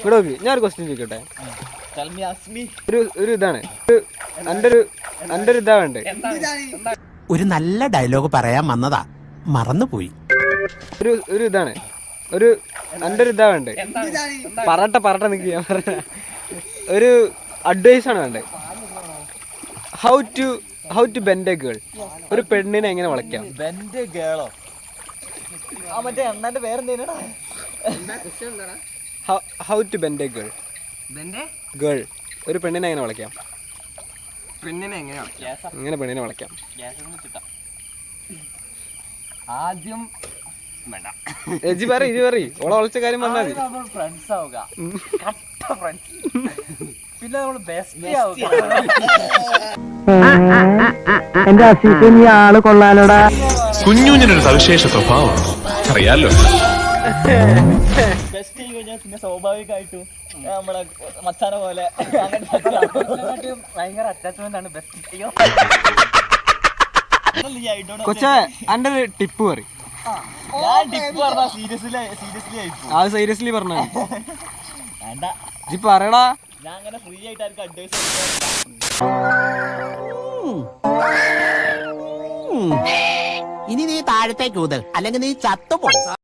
ഇവിടെ നോക്ക്. ഞാൻ ഒരു ക്വസ്റ്റ്യൻ ചോദിക്കട്ടെ? ഒരു ഒരു ഇതാണ്. എന്റെ ഒരു എന്റെ ഒരു ഇതാ വേണ്ടേ? ഒരു നല്ല ഡയലോഗ് പറയാൻ വന്നതാ. മറന്നുപോയി. ഒരു ഒരു ഇതാണ്. ഒരു എന്റെ ഒരു ഇതാ വേണ്ടേ? പറട്ടെ പറട്ടെ നിൽക്കുക ഞാൻ പറഞ്ഞ ഒരു അഡ്വൈസ് ആണ് വേണ്ടേ? How to how to bend a girl ഒരു പെണ്ണിനെ എങ്ങനെ വളയ്ക്കാം? ബെൻഡ് ഗേളോ ആ മറ്റേ അണ്ണന്റെ പേരെന്തേനടാ how to bend a girl bend girl ഒരു പെണ്ണിനെ എങ്ങനെ വളയ്ക്കാം? പെണ്ണിനെ എങ്ങനെയാ എങ്ങനെ പെണ്ണിനെ വളയ്ക്കാം. ആദ്യം വേണ്ട. എജി പറ ഇജി പറ. ഓളെ വിളിച്ച കാര്യം പറഞ്ഞാൽ മതി. നമ്മൾ ഫ്രണ്ട്സ് ആവുക. കട്ട ഫ്രണ്ട്സ് പിന്നെ നമ്മൾ ബെസ്റ്റ് ആവുക. എന്റെ അസീസ് നീ ആൾ കൊള്ളാലോടാ. കുഞ്ഞുഞ്ഞിനൊരു സവിശേഷ സ്വഭാവം. അറിയാലോ? ബെസ്റ്റ് ആയി കഴിഞ്ഞാൽ പിന്നെ സ്വാഭാവികമായിട്ടും നമ്മളെ മച്ചാന പോലെ അങ്ങനത്തെ ഭയങ്കര അറ്റാച്ച്മെന്റ് ആണ് ബെസ്റ്റ് അയ്യോ കൊച്ചേ എന്റെ ഒരു ടിപ്പ് പറ ഞാൻ ടിപ്പ് പറഞ്ഞ സീരിയസ്ലി സീരിയസ്ലി ആയിപ്പോ അത് സീരിയസ്ലി പറഞ്ഞാൽ വേണ്ട. ഇജി പറയടാ. ഞാൻ അങ്ങനെ ഫ്രീ ആയിട്ട് ആർക്കും അഡ്വൈസ് ഇനി നീ താഴത്തേക്ക് കൂതൽ അല്ലെങ്കിൽ നീ ചത്തുപോകും.